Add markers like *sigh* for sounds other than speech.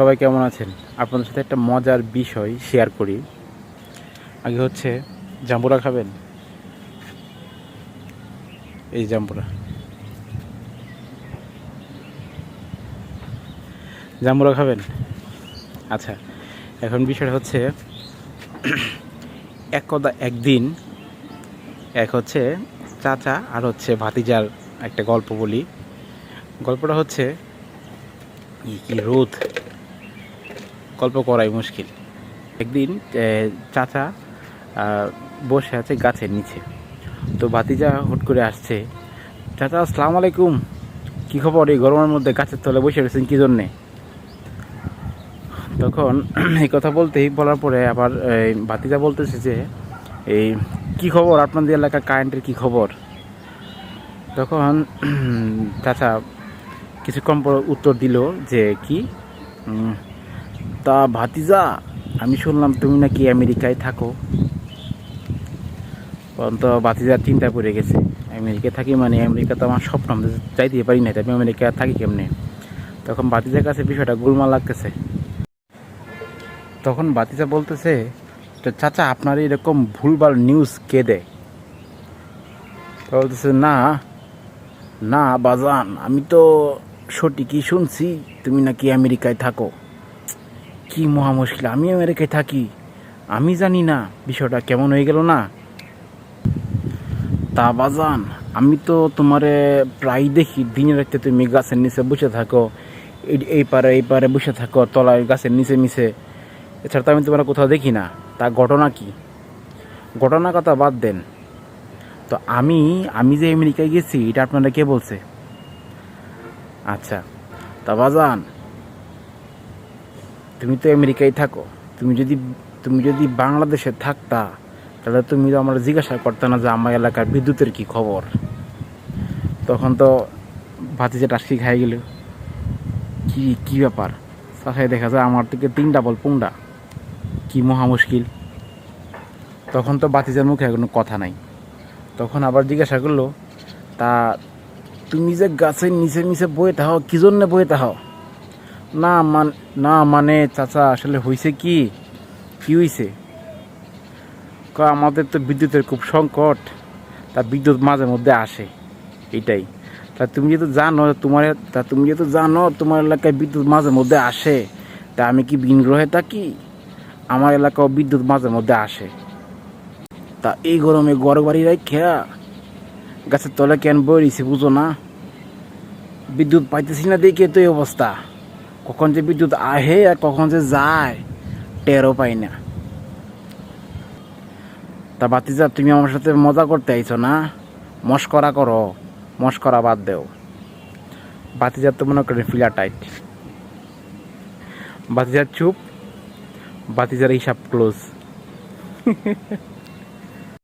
সবাই কেমন আছেন? আপনাদের সাথে একটা মজার বিষয় শেয়ার করি। আগে হচ্ছে জাম্বুরা খাবেন? এই জাম্বুরা। জাম্বুরা খাবেন? আচ্ছা এখন বিষয়টা হচ্ছে এক কথা একদিন এক হচ্ছে চাচা আর হচ্ছে ভাতিজার একটা গল্প বলি। গল্পটা হচ্ছে, কি রোদ। গল্প করাই মুশকিল। একদিন চাচা বসে আছে গাছের নিচে। তো ভাতিজা হুট করে আসছে, চাচা, আসসালামু আলাইকুম। কী খবর? এই গরমের মধ্যে গাছের তলে বসে রয়েছেন কী জন্যে? তখন *clears throat* এই কথা বলতেই, বলার পরে আবার ভাতিজা বলতেছে যে, এই, কি খবর? আপনাদের এলাকার কারেন্টের কি খবর? তখন *clears throat* চাচা কিছুক্ষণ পর উত্তর দিল যে, কি? তা ভাতিজা, আমি শুনলাম তুমি নাকি আমেরিকায় থাকো। তখন তো ভাতিজার চিন্তা পড়ে গেছে, আমেরিকায় থাকি মানে আমেরিকা তো আমার স্বপ্ন যাইতে পারি না আমি আমেরিকা থাকি কেমনে? তখন ভাতিজার কাছে বিষয়টা গোলমাল লাগতেছে। তখন ভাতিজা বলতেছে, তো চাচা, আপনার এরকম ভুলভাল নিউজ কে দেয়? তো বলতেছে, না না, বাজান, আমি তো সঠিকই শুনছি, তুমি নাকি আমেরিকায় থাকো। কি মহা মুশকিল, আমি আমেরিকায় থাকি, আমি জানি না বিষয়টা কেমন হয়ে গেল না। তা বাজান, আমি তো তোমারে প্রায় দেখি দিনে রাতে তুমি গাছের নিচে বসে থাকো এই- পারে, এই পারে বসে থাকো, তলায় গাছের নিচে মিশে। এছাড়া তো আমি তোমার কোথাও দেখি না, তা ঘটনা কি? ঘটনার কথা বাদ দেন। তো আমি আমি যে আমেরিকায় গেছি, এটা আপনারা কে বলছে? আচ্ছা তা বাজান তুমি তো আমেরিকায় থাকো। তুমি যদি তুমি যদি বাংলাদেশে থাকতা, তাহলে তুমি তো আমরা জিজ্ঞাসা করতে না যে আমার এলাকার বিদ্যুতের কি খবর। তখন তো ভাতিজা টাসকি খাই গেল। কি কি ব্যাপার? সাথে দেখা যায় আমার থেকে তিন ডাবল পুংডা। কি মহা মুশকিল। তখন তো বাতিজার মুখে কোনো কথা নাই। তখন আবার জিজ্ঞাসা করল, তা তুমি যে গাছের নিচে নিচে বয়ে থাও, কি জন্যে বয়ে থাও? না মান, না মানে চাচা, আসলে হয়েছে কি? কি হয়েছে আমাদের তো বিদ্যুতের খুব সংকট। তা বিদ্যুৎ মাঝে মধ্যে আসে এটাই তা তুমি যেহেতু জানো তোমার, তা তুমি যেহেতু জানো, তোমার এলাকায় বিদ্যুৎ মাঝে মধ্যে আসে। তা আমি কি ভিন গ্রহে থাকি? আমার এলাকাও বিদ্যুৎ মাঝে মধ্যে আসে। তা এই গরমে গড় বাড়ি খেয়া গাছের তলে কেন বইছি বুঝো না? বিদ্যুৎ পাইতেছি না দেখে তো এই অবস্থা। কখন যে বিদ্যুৎ আহে আর কখন যে যায়, টেরও পাই না। তা বাতিজা, তুমি আমার সাথে মজা করতে আইছো না? মস্করা করো, মস্করা বাদ দেও। বাতিজার তো মনে করেন ফিলা টাইট বাতিজার চুপ, বাতিজার হিসাব ক্লোজ *laughs*